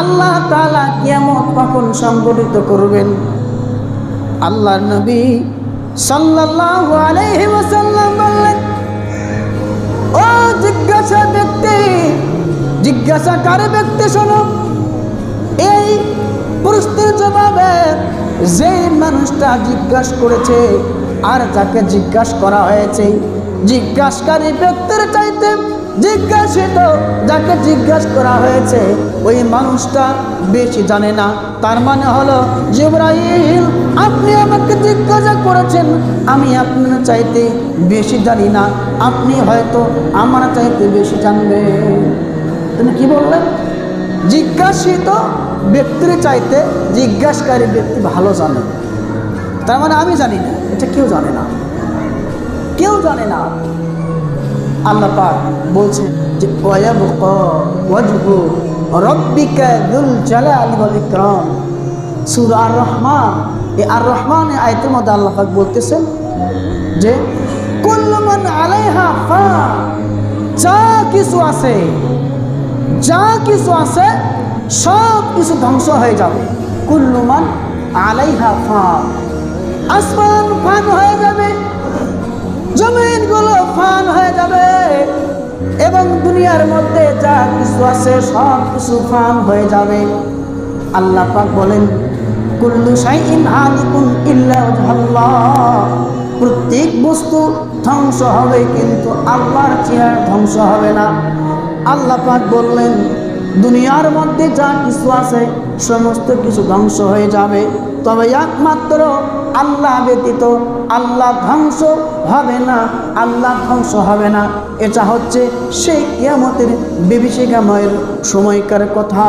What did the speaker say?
আল্লাহ কিয়ামত কখন সংগঠিত করবেন? আল্লাহর নবী ও জিজ্ঞাসা ব্যক্তি, জিজ্ঞাসাকারী ব্যক্তি শোনো, এই জবাবে মানুষটা জিজ্ঞাসা করেছে আর যাকে জিজ্ঞাসা করা হয়েছে জিজ্ঞাসকারী ব্যক্তির চাইতে জিজ্ঞাসিত, যাকে জিজ্ঞাসা করা হয়েছে, ওই মানুষটা বেশি জানে না। তার মানে হলো, জিব্রাইল, আপনি আমাকে জিজ্ঞাসা করেছেন, আমি আপনার চাইতে বেশি জানি না। আপনি হয়তো আমার চাইতে বেশি জানবেন। তুমি কি বললেন? জিজ্ঞাসিত ব্যক্তির চাইতে জিজ্ঞাসকারী ব্যক্তি ভালো জানে। তার মানে আমি জানি না, এটা কেউ জানে না। কেউ জানে না। আল্লাহ পাক বলছে যে ওয়াবকা ওয়াজহু রব্বিকা দুল জালালি ওয়াল ইকরাম। সূরা আর রহমান এই আর রহমান আয়াতের মধ্যে আল্লাহ পাক বলতেছেন যে, কুল্লু মান আলাইহা ফান যা কিছু আছে, যা কিছু আছে সব কিছু ধ্বংস হয়ে যাবে। কুল্লুমান আলাইহা ফান আসমান ফান হয়ে যাবে জমিনগুলো ফান হয়ে যাবে এবং দুনিয়ার মধ্যে যা কিছু আছে সব কিছু ফান হয়ে যাবে। আল্লাহ পাক বলেন, কুল্লু শাইইন হালিকুন ইল্লা প্রত্যেক বস্তু ধ্বংস হবে, কিন্তু আল্লাহর চেহারা ধ্বংস হবে না। আল্লাহ পাক বললেন, দুনিয়ার মধ্যে যা কিছু আছে, সমস্ত কিছু ধ্বংস হয়ে যাবে। তবে একমাত্র আল্লাহ ব্যতীত আল্লাহ ধ্বংস হবে না, আল্লাহ ধ্বংস হবে না। এটা হচ্ছে সেই কিয়ামতের বিভীষিকাময়ের সময়কার কথা।